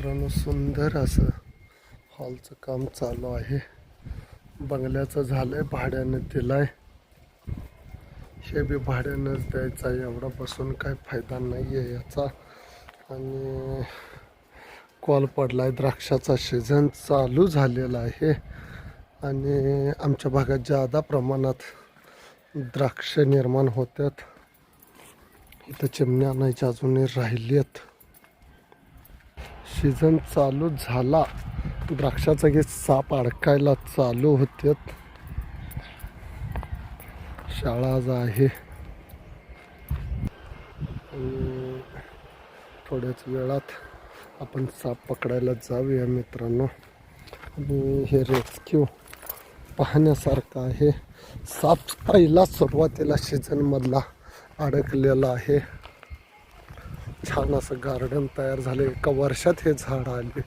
मित्रांनो सुंदर असं हॉलचं काम चालू आहे. बंगल्याचं झालंय भाड्यानं दिलाय. हे बी भाड्यानंच द्यायचं आहे एवढा बसून काय फायदा नाही आहे याचा. आणि कॉल पडलाय द्राक्षाचा सीझन चालू झालेला आहे. आणि आमच्या भागात जादा प्रमाणात द्राक्ष निर्माण होतात इथं चिमण्या आणायच्या अजूनही राहिली आहेत सीझन चालू झाला. द्राक्षाचा घे साप अडकायला चालू होत्यात शाळा आज आहे. थोड्याच वेळात आपण साप पकडायला जाऊया मित्रांनो. आणि हे रेस्क्यू पाहण्यासारखं आहे. साप पहिला सुरुवातीला सीझनमधला अडकलेला आहे. छान असं गार्डन तयार झाले एका वर्षात हे झाड आले.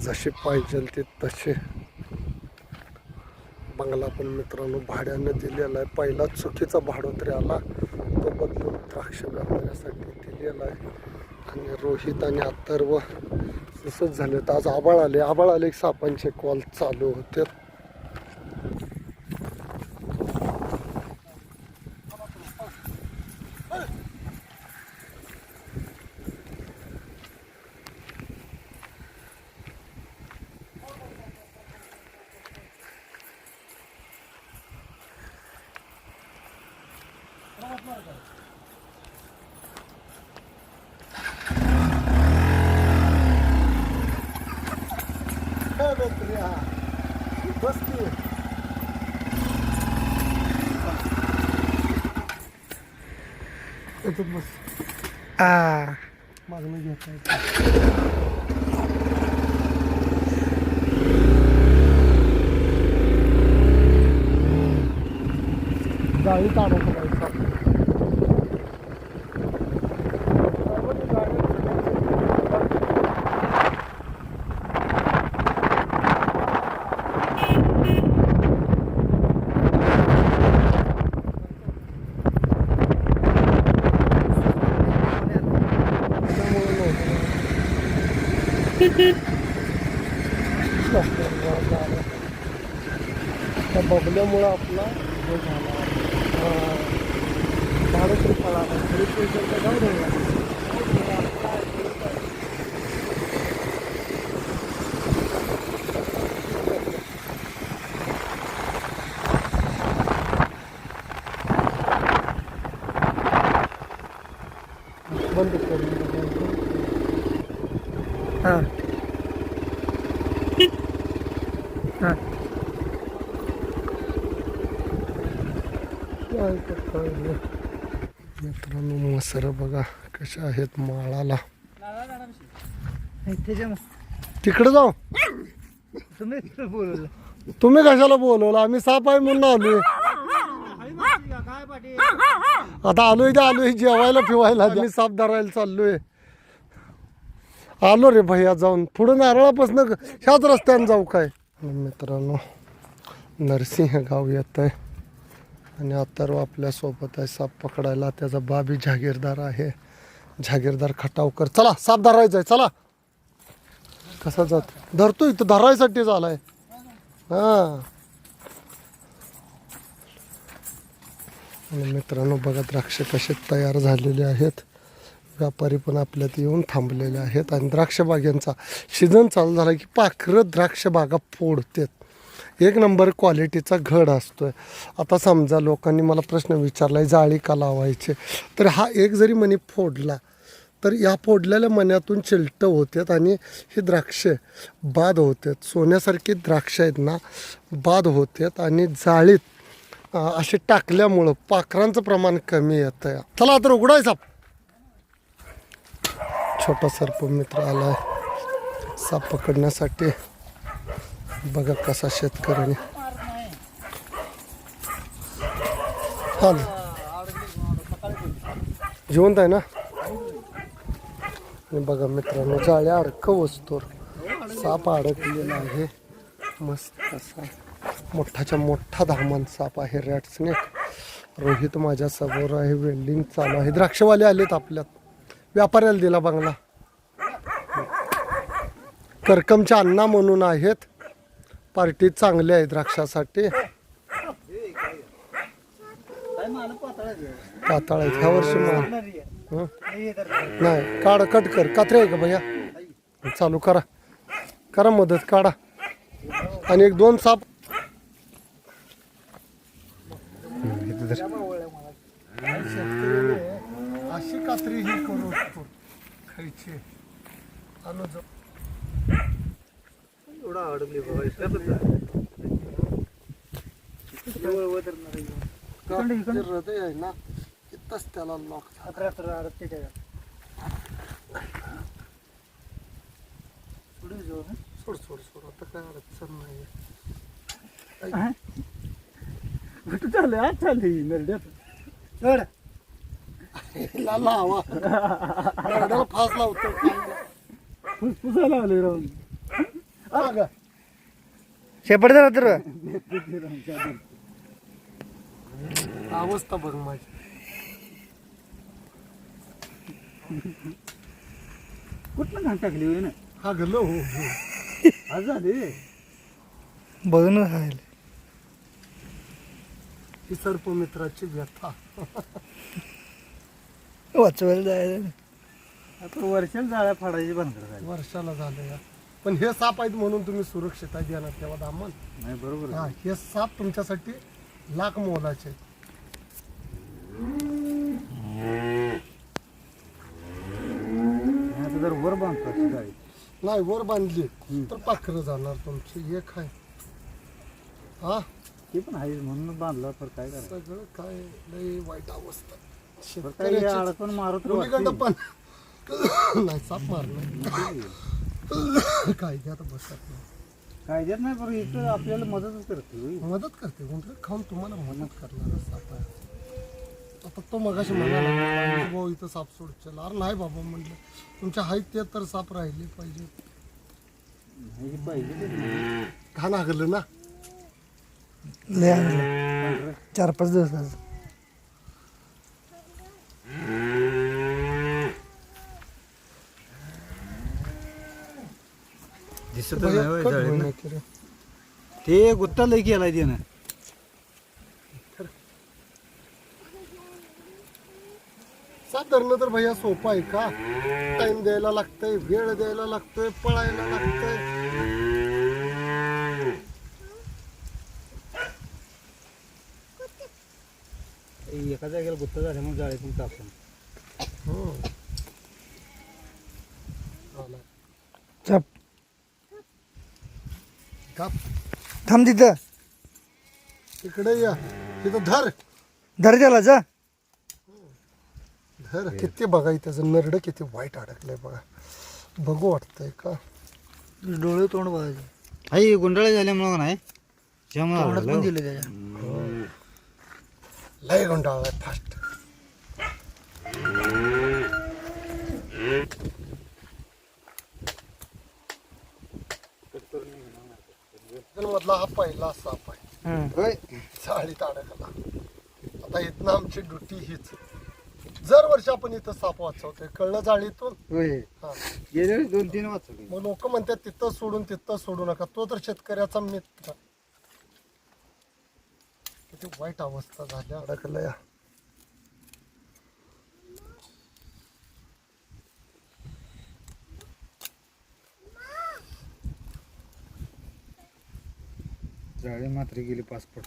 जसे पाहिजे ते तसे. बंगला पण मित्रांनो भाड्यानं दिलेला आहे. पहिला चुकीचा भाडोत्री आला. तो बदलून द्राक्ष व्यापाऱ्यासाठी दिलेला आहे. आणि रोहित आणि अथर्व तसंच झाले. तर आज आबाळ आले. आबाळ आले सापांचे कॉल चालू होते Evet ya. Baskıyor. Tutmaz. Aa. Magını getir. Daha iyi tamam. त्या बबल्यामुळं आपला हे झाला अं, झाडं तरी फळाला तरी पैशांचा जाऊ द्यायला बंद करून टाकायचं. हा. हा? मित्रांनो मसर बघा कशा आहेत माळाला. तिकडे जाऊ. तुम्ही बोलवलं. तुम्ही कशाला बोलवलं? आम्ही साप आहे म्हणून आलोय. आता आलोय ते आलोय जेवायला फिवायला आम्ही साप धरायला चाललोय. आलो रे भैया जाऊन. पुढे नारळापासून ह्याच रस्त्याने जाऊ काय? मित्रांनो नरसिंह गाव येत आहे आणि अथर्व आपल्यासोबत आहे साप पकडायला. त्याचा बाबी जहागीरदार आहे. जहागीरदार खटावकर. चला साप धरायचा आहे चला. कसा जात? धरतो इथं धरायसाठीच आलाय हां. आणि मित्रांनो बघा द्राक्ष कसे तयार झालेले आहेत. व्यापारी पण आपल्यात येऊन थांबलेले आहेत. आणि द्राक्ष बागांचा सीझन चालू झाला की पाखरं द्राक्ष बागा फोडतात. एक नंबर क्वालिटीचा घड असतो आहे आता समजा लोकांनी मला प्रश्न विचारला आहे जाळी का लावायचे? तर हा एक जरी मणी फोडला तर या फोडलेल्या मण्यातून चिलट होतात आणि ही द्राक्ष बाद होतात. सोन्यासारखी द्राक्ष आहेत ना बाद होतात आणि जाळीत असे टाकल्यामुळं पाखरांचं प्रमाण कमी येतं चला आता उघडायचा छोटा सर्प मित्र आला आहे साप पकडण्यासाठी. बघा कसा शेतकऱ्याने. हा जिवंत आहे ना? बघा मित्रांनो जाळ्या अडक वस्तूर साप अडकलेला आहे. मस्त असा मोठाच्या मोठा धामान साप आहे. रॅट स्नेक रोहित माझ्यासमोर आहे. वेल्डिंग चालू आहे. द्राक्षवाले आलेत आपल्यात. व्यापाऱ्याला दिला बंगला. करकमचे अण्णा म्हणून आहेत. पार्टी चांगली आहे द्राक्षासाठी. पाताळ आहेत. ह्या वर्षी मला नाही काढ कट कर. कात्रे आहे का भैया? चालू करा. करा मदत काढा. आणि एक दोन साप अशी कात्री ही करू खायची अनुज एवढा अडकली हृदय आहे ना इथंच त्याला लॉक अडकते सोड सोड सोड. आता काय अडचण नाही कुठं चालले आज चालली नरड्यात. सोड फास लावतो फुसफुसायला आले राहून अगं, शेपट जरा तर. अवस्था बघ माझी. कुठलं घाण टाकली होय ना? हा गलो हो हो. आज झाले. बघून राहिले. ही सर्पमित्राची व्यथा. वाचवायला जायचं. आता वर्षाला जाळ्या फाडायची भानगड झाली. वर्षाला झालं या पण हे साप आहेत म्हणून तुम्ही सुरक्षित आहे देणार तेव्हा दामन. नाही बरोबर हा हे साप तुमच्यासाठी लाख मोलाचे आहेत. आता जर वर बांधतो अशी जाळी नाही वर बांधली तर पाखरं जाणार तुमची. एक आहे. हा? ते पण आहे म्हणून बांधला तर काय करायचं? सगळं काय लय वाईट अवस्था. काय हे शेतकऱ्याची अडकून मारू तर मुलीकडं वाटते. पण नाही साप मारणार काय घ्या बसत नाही कायद्यात नाही बरं इथं आपल्याला मदतच करते होय. मदत करते उंदर खाऊन तुम्हाला मदत करणार साप आहे. आता तो मगाशी म्हणाला "आमचे भाऊ इथं साप सोडचल अरे नाही बाबा म्हणलं तुमच्या हाईत ते तर साप राहिले पाहिजे. पाहिजे नाही. घाण हागलं ना. लय आणलं चार पाच दिवसाचं नाही होय जाळीनं. रे. ते गुत्ता लय केलाय त्यानं साप धरणं तर भैया सोपं आहे का टाइम द्यायला लागतंय वेळ द्यायला लागतोय पळायला लागतंय एका जागेला गुत्ता झाल्यामुळे जाळीतून कापून हम्म. आला. चाप काप थांब तिथं. इकडे या. तिथं धर. धर त्याला जा. धर. किती बघा इथं त्याचं नरड किती वाईट अडकलंय बघा. बघू वाटतंय का? डोळे तोंड बघायचे. आई गुंडाळा झाल्यामुळे नाही? त्यामुळे तोंडात आवडलं. पण दिले त्याच्या लय गुंडाळलाय फास्ट मधला हा पहिला साप आहे. होय. चाळीत अडकला आता इथनं आमची ड्युटी हीच. जर वर्षी आपण इथं साप वाचवतोय. कळलं जाळीतून? होय. हा. गेल्या वेळेस दोन तीन वाचवले. मग लोक म्हणतात तिथं सोडून तिथं सोडू नका. तो तर शेतकऱ्याचा मित्र. किती वाईट अवस्था झाली. अडकलं या जाळी मात्र गेली पासपोर्ट.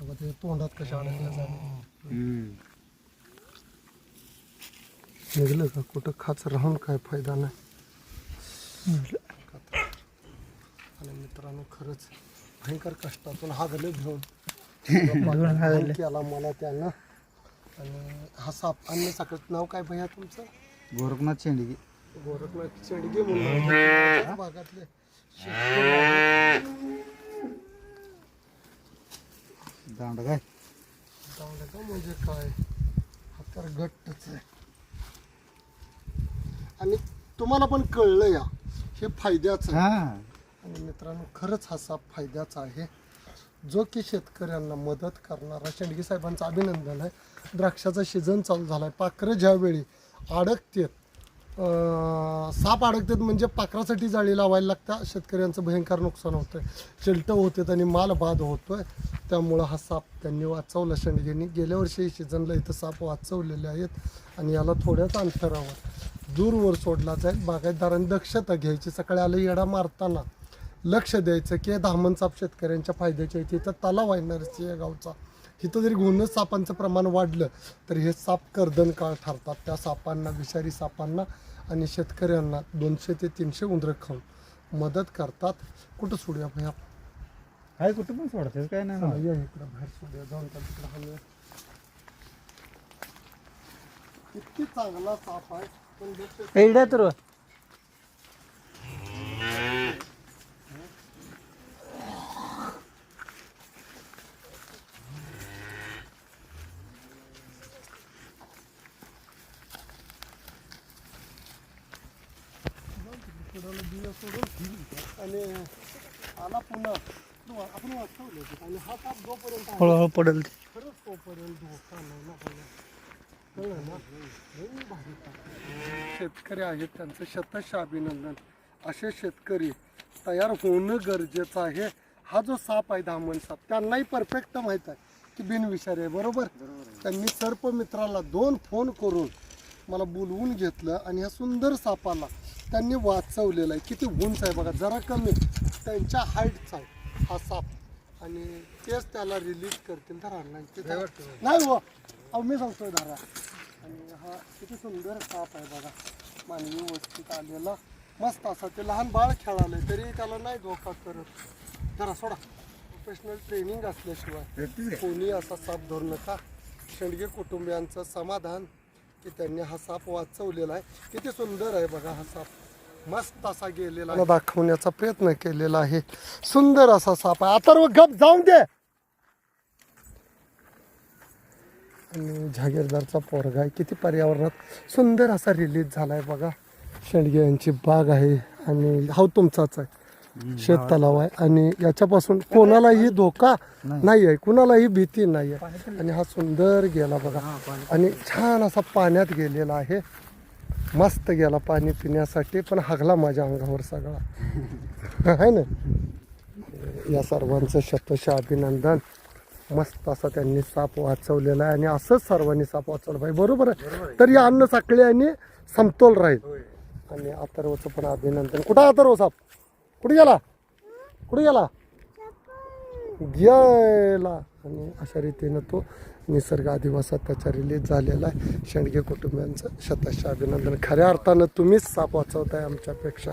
बघा तोंडात कशा अडकल्या निघलं का? कुठं खाच राहून काय फायदा नाही. आणि मित्रांनो खरंच भयंकर कष्टातून हागले घेऊन. केला मला त्यानं. आणि हा साप अन्य सगळं नाव काय भैया तुमचं? गोरखनाथ शेंडगे. गोरखनाथ शेडगे म्हणून. भागातले. दांड काय? दांडगा म्हणजे काय? हा तर घट्टच आहे. आणि तुम्हाला पण कळलं या हे फायद्याचं आहे. हा. आणि मित्रांनो खरंच हा साप फायद्याचा आहे. जो की शेतकऱ्यांना मदत करणारा शेंडगे साहेबांचं अभिनंदन आहे. द्राक्षाचा सीझन चालू झाला आहे पाखरं ज्यावेळी अडकतेत साप अडकतात म्हणजे पाखरासाठी जाळी लावायला लागतं. शेतकऱ्यांचं भयंकर नुकसान होतंय. चिलटं होतात आणि माल बाद होतोय. त्यामुळं हा साप त्यांनी वाचवला. शेंडगेनी गेल्या वर्षी सीझनला इथं साप वाचवलेले आहेत आणि याला थोड्याच अंतरावर दूरवर सोडला जाईल. बागायतदारांनी दक्षता घ्यायची. सकाळी आलं येडा मारताना लक्ष द्यायचं की धामण साप शेतकऱ्यांच्या फायद्याच्या आहे. तिथं तलाव आहे नरसिंह गावचा. इथं जरी घोणच सापांचं प्रमाण वाढलं तर हे साप कर्दन काळ ठरतात. त्या सापांना विषारी सापांना आणि शेतकऱ्यांना दोनशे ते तीनशे उंदरं खाऊन मदत करतात. कुठं सोडूया भैया काय कुठं पण सोडतेस काय नाही. या इकडं बाहेर सोडूया. जाऊन त्या तिकडं हलूया इतकी चांगला साप आहे. पण एवढ्या तर बिया सोडून. आणि आला पुन्हा. तो आपण वाचवलं. आणि हा साप जोपर्यंत आहे, हळूहळू पडेल ते. खरंच तोपर्यंत धोका नाही ना पहिला. कळलं ना? लई भारी साप. शेतकरी आहेत त्यांचं शतश अभिनंदन असे शेतकरी तयार होणं गरजेचं आहे. हा जो साप आहे दामण साप त्यांनाही परफेक्ट माहीत आहे की बिनविषारी आहे बरोबर? त्यांनी सर्प मित्राला दोन फोन करून मला बोलवून घेतलं आणि ह्या सुंदर सापाला त्यांनी वाचवलेलं आहे. किती उंच आहे बघा जरा कमी. त्यांच्या हाईटचा आहे. हा साप. आणि तेच त्याला रिलीज करतील धरा नाही ते धरा. नाही हो. अहो मी सांगतोय धरा आणि हा किती सुंदर साप आहे बघा. मानवी वस्तीत आलेला. मस्त असा ते लहान बाळ खेळालंय तरी त्याला नाही धोका करत. जरा सोडा. प्रोफेशनल ट्रेनिंग असल्याशिवाय? कोणी असा साप धरू नका. शेंडगे कुटुंबियांचं समाधान की त्यांनी हा साप वाचवलेला आहे. किती सुंदर आहे बघा हा साप. मस्त असा गेलेला आहे. दाखवण्याचा प्रयत्न केलेला आहे. सुंदर असा साप आहे. आता गप जाऊन दे. आणि जहागीरदारचा पोरगा आहे. किती पर्यावरणात सुंदर असा रिलीज झालाय बघा. शेंडगे यांची बाग आहे आणि हा तुमचाच आहे. शेत तलाव आहे. आणि याच्यापासून कोणालाही धोका नाही. आहे कुणालाही भीती नाही आहे आणि हा सुंदर गेला बघा. आणि छान असा पाण्यात गेलेला आहे. मस्त गेला पाणी पिण्यासाठी पण हागला माझ्या अंगावर सगळा. आहे ना? या सर्वांचं शतश अभिनंदन. मस्त असा त्यांनी साप वाचवलेला आहे आणि असंच सर्वांनी साप वाचवलं पाहिजे. बरोबर आहे? तर या अन्न साखळी आणि समतोल राहील. आणि अथर्वचं पण अभिनंदन. कुठं अथर्व साप? कुठे गेला? कुठे गेला? गेला आणि अशा रीतीनं तो निसर्ग आदिवासात त्याचा रिलीज झालेला आहे. शेंडगे कुटुंबियांचं शतश अभिनंदन. खऱ्या अर्थानं तुम्हीच साप वाचवताय आमच्यापेक्षा.